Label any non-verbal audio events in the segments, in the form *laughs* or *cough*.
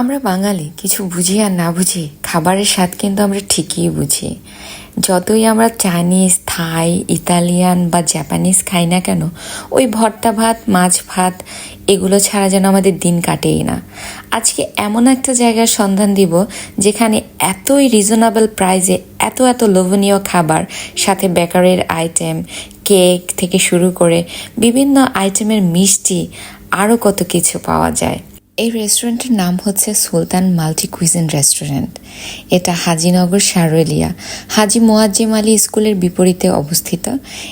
আমরা বাঙালি, কিছু বুঝি আর না বুঝি, খাবারের স্বাদ কিন্তু আমরা ঠিকই বুঝি। যতই আমরা চাইনিজ, থাই, ইতালিয়ান বা জাপানিজ খাই না কেন, ওই ভর্তা ভাত, মাছ ভাত, এগুলো ছাড়া যেন আমাদের দিন কাটেই না। আজকে এমন একটা জায়গার সন্ধান দিব, যেখানে এতই রিজনেবল প্রাইসে এত এত লোভনীয় খাবার, সাথে বেকারের আইটেম কেক থেকে শুরু করে বিভিন্ন আইটেমের মিষ্টি, আরও কত কিছু পাওয়া যায়। এই রেস্টুরেন্টের নাম হচ্ছে সুলতান মাল্টি কুইজিন রেস্টুরেন্ট। এটা হাজিনগর সারুলিয়া হাজি মোয়াজ্জেম আলী স্কুলের বিপরীতে অবস্থিত।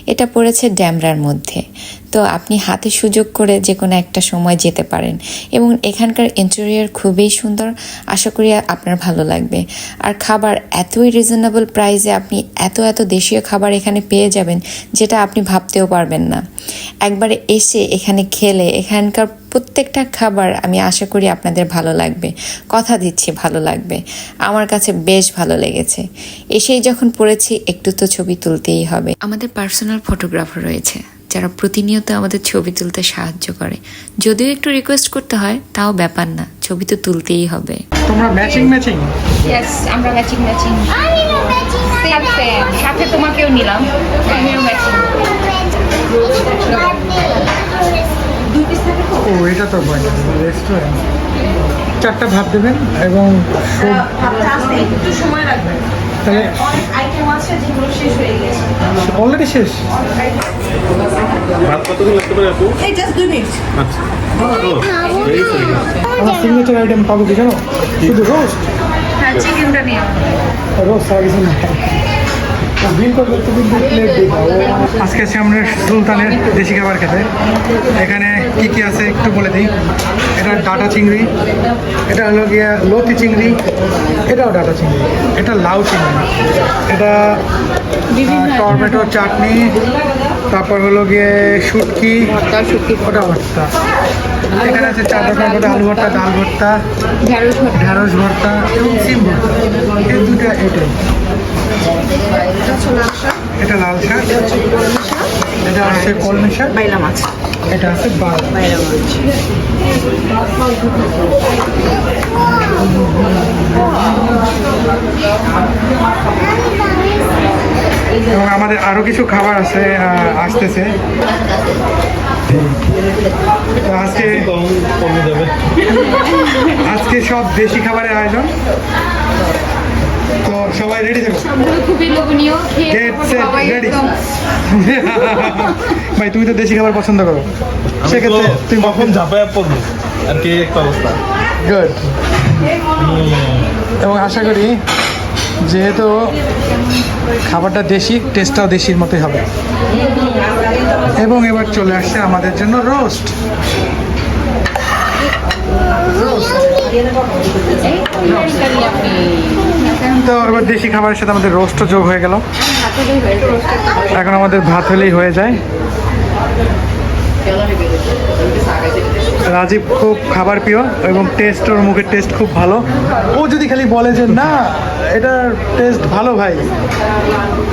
এটা পড়েছে ড্যামরার মধ্যে। তো আপনি হাতে সুযোগ করে যে কোনো একটা সময় যেতে পারেন। এবং এখানকার ইন্টেরিয়ার খুবই সুন্দর। আশা করি আপনার ভালো লাগবে। আর খাবার এতই রিজনেবল প্রাইসে আপনি এত এত দেশীয় খাবার এখানে পেয়ে যাবেন, যেটা আপনি ভাবতেও পারবেন না। একবারে এসে এখানে খেলে এখানকার প্রত্যেকটা খাবার আমি আশা করি আপনাদের ভালো লাগবে। কথা দিচ্ছি, ভালো লাগবে। আমার কাছে বেশ ভালো লেগেছে। এসেই যখন পড়েছি, একটু তো ছবি তুলতেই হবে। আমাদের পার্সোনাল ফটোগ্রাফার রয়েছে। যারা প্রতিনিয়ত আমাদের ছবি তুলতে সাহায্য করে। যদিও একটু রিকোয়েস্ট করতে হয় তাও ব্যাপার না ছবি তো তুলতেই হবে। তোমরা ম্যাচিং ম্যাচিং ইয়েস আমরা ম্যাচিং ম্যাচিং সেম সেম সাথে তোমাকেও নিলাম। আমিও ম্যাচিং ও এটা তো রেস্টুরেন্ট চারটা ভাত দেবেন এবং সময় লাগবে। অনেক আইটেম আছে যেগুলো শেষ হয়ে গেছে। অলরেডি শেষ? ভাত কতক্ষণ লাগতে পারে আপু? এই জাস্ট দুই মিনিট আচ্ছা। সরি আমার সিগনেচার আইটেম পাবো কি জানো? শুধু রোস্ট হ্যাঁ চিকেনটা নিয়ে রোস্ট কিছু না আজকে আছি আমরা সুলতানের দেশি খাবার খেতে। এখানে কি কি আছে একটু বলে দিই। এটা ডাটা চিংড়ি এটা হলো গিয়ে লতি চিংড়ি এটাও ডাটা চিংড়ি এটা লাউ চিংড়ি এটা টমেটো চাটনি তারপর হলো গিয়ে শুটকি ওটা ভর্তা। এখানে আছে চার রকম করে আলু ভর্তা ডাল ভর্তা ঢেঁড়স ভর্তা। এবং সিম ভর্তা। এই দুটো এটাই এটা লাল শাক এটা আছে কলমি শাক বাইলা মাছ। এটা আছে বাইলা মাছ। এবং আমাদের আরও কিছু খাবার আছে আসতেছে। তো আজকে আজকে সব দেশি খাবারের আয়োজন। সবাই রেডি থাকো। সবগুলো খুবই লোভনীয় খেয়ে Get তারপর সবাই একদম। ভাই তুমি তো দেশি খাবার পছন্দ করো। সেক্ষেত্রে তুমি তুই কখন ঝাঁপায় পড়বি আর কি একটা অবস্থা। গুড এবং আশা করি যেহেতু খাবারটা দেশি টেস্টটাও দেশির মতোই হবে। এবং এবার চলে আসছে আমাদের জন্য রোস্ট রোস্ট তো এবার দেশি খাবারের সাথে আমাদের রোস্টও যোগ হয়ে গেল। এখন আমাদের ভাত হলেই হয়ে যায়। রাজীব খুব খাবার প্রিয় এবং টেস্ট ওর মুখের টেস্ট খুব ভালো। ও যদি খালি বলে যে না এটার টেস্ট ভালো ভাই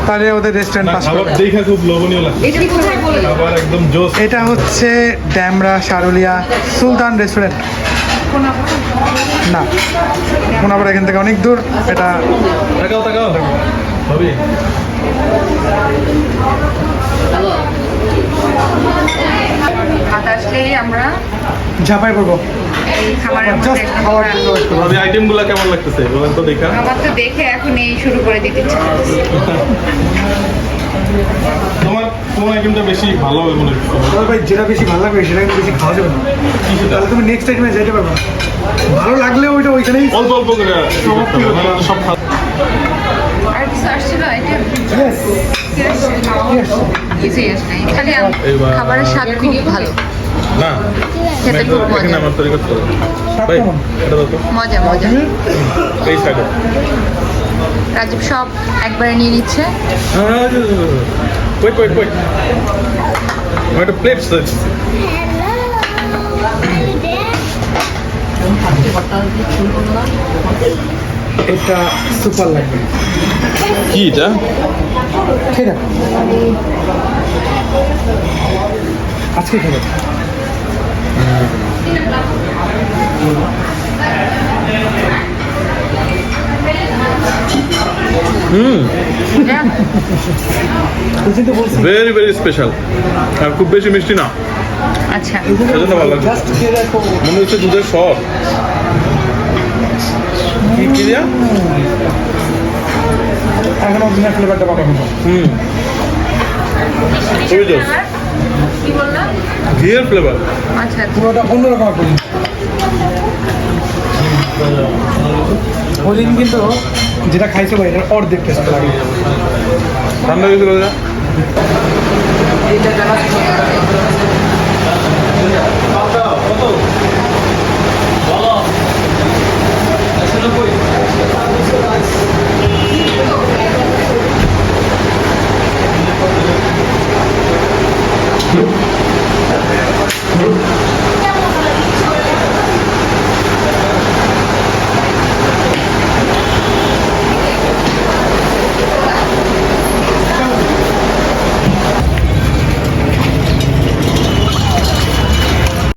তাহলে ওদের রেস্টুরেন্ট পাস খাবার করবে। দেখে খুব লোভনীয় লাগছে। এটা কোথায় বলে? দাও খাবার একদম জোস। এটা হচ্ছে ড্যামরা সারুলিয়া সুলতান রেস্টুরেন্ট না কোনাবার এখান থেকে অনেক দূর এটা তাকাও তাকাও। ভাবি। ভাত আমরা ঝাঁপাই পড়ব। খাবারের আইটেমগুলো কেমন লাগতেছে? বলেন তো দেখা। আমার তো দেখে এখন এই শুরু করে দিতে ইচ্ছা। *laughs* তোমার কোন আইটেমটা বেশি ভালো হবে মনে হচ্ছে ভাই যেটা বেশি ভালো লাগবে সেটা কিন্তু বেশি খাওয়া যাবে না। তাহলে তুমি নেক্সট টাইমে যেতে পারবে। ভালো লাগলে ওইটা ওইখানেই অল্প অল্প করে। মানে সব খাওয়া খাবারের স্বাদ খুব ভালো। না খেতে খুব মজা। আমার তৈরি করতে হবে। ভাই এটা দাও মজা মজা। এই সাইডে রাজীব সব একবারে নিয়ে নিচ্ছে। ওয়েট ওয়েট ওয়েট আমার একটা প্লেট সার্চ এটা সুপার লাগবে। কি এটা? খেয়ে আজকে খেয়ে ভেরি ভেরি স্পেশাল আর খুব বেশি মিষ্টি না। আচ্ছা। ভালো লাগছে। মনে হচ্ছে দুধের সব কি কি দিয়া এখন অরিজিনাল ফ্লেভারটা পাবো এখন হুম। খুবই জোস কি বললাম ঘিয়ের ফ্লেভার আচ্ছা। পুরোটা অন্যরকম একটা জিনিস। কিন্তু যেটা খাইছো ভাই এটা অর্ধেক টেস্ট লাগে। ঠান্ডা গেছিল যা